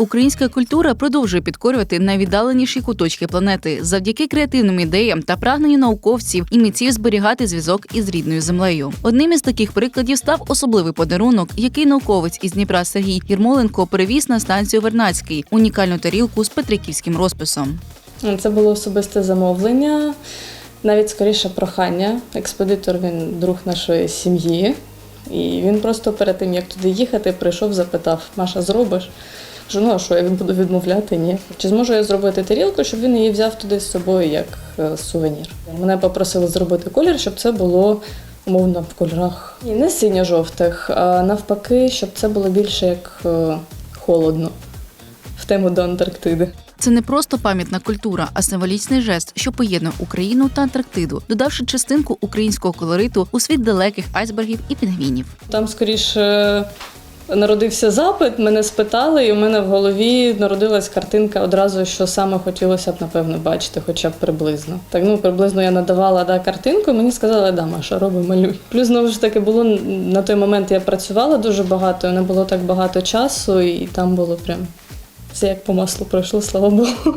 Українська культура продовжує підкорювати найвіддаленіші куточки планети завдяки креативним ідеям та прагненню науковців і митців зберігати зв'язок із рідною землею. Одним із таких прикладів став особливий подарунок, який науковець із Дніпра Сергій Єрмоленко перевіз на станцію Вернацький унікальну тарілку з петриківським розписом. Це було особисте замовлення, навіть скоріше прохання. Експедитор він друг нашої сім'ї. І він просто перед тим, як туди їхати, прийшов, запитав: Маша, зробиш? Кажу, ну а що, я буду відмовляти? Ні. Чи зможу я зробити тарілку, щоб він її взяв туди з собою як е, сувенір? Мене попросили зробити колір, щоб це було умовно в кольорах і не синьо-жовтих, а навпаки, щоб це було більше як е, холодно в тему до Антарктиди. Це не просто пам'ятна культура, а символічний жест, що поєднує Україну та Антарктиду, додавши частинку українського колориту у світ далеких айсбергів і пінгвінів. Там скоріше народився запит, мене спитали, і у мене в голові народилась картинка одразу, що саме хотілося б, напевно, бачити, хоча б приблизно. Так, ну приблизно я надавала да, картинку, і мені сказали, да, Маша, роби малюй. Плюс знову ж таки було на той момент я працювала дуже багато, і не було так багато часу, і там було прям все як по маслу пройшло, слава Богу.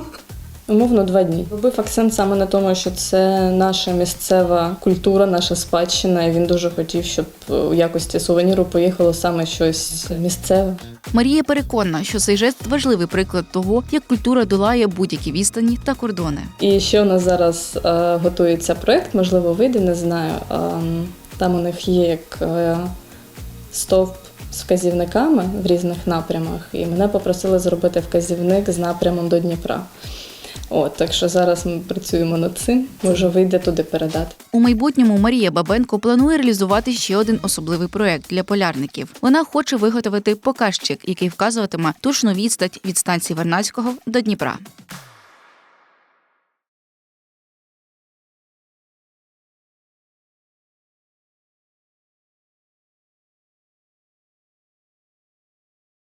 Умовно, два дні. Робив акцент саме на тому, що це наша місцева культура, наша спадщина. І він дуже хотів, щоб у якості сувеніру поїхало саме щось місцеве. Марія переконана, що цей жест важливий приклад того, як культура долає будь-які відстані та кордони. І ще у нас зараз е, готується проект, можливо, вийде, не знаю. Ем, там у них є як е, стовп з вказівниками в різних напрямах, і мене попросили зробити вказівник з напрямом до Дніпра. От, так що зараз ми працюємо над цим, може вийде туди передати. У майбутньому Марія Бабенко планує реалізувати ще один особливий проект для полярників. Вона хоче виготовити показчик, який вказуватиме точну відстать від станції Вернадського до Дніпра.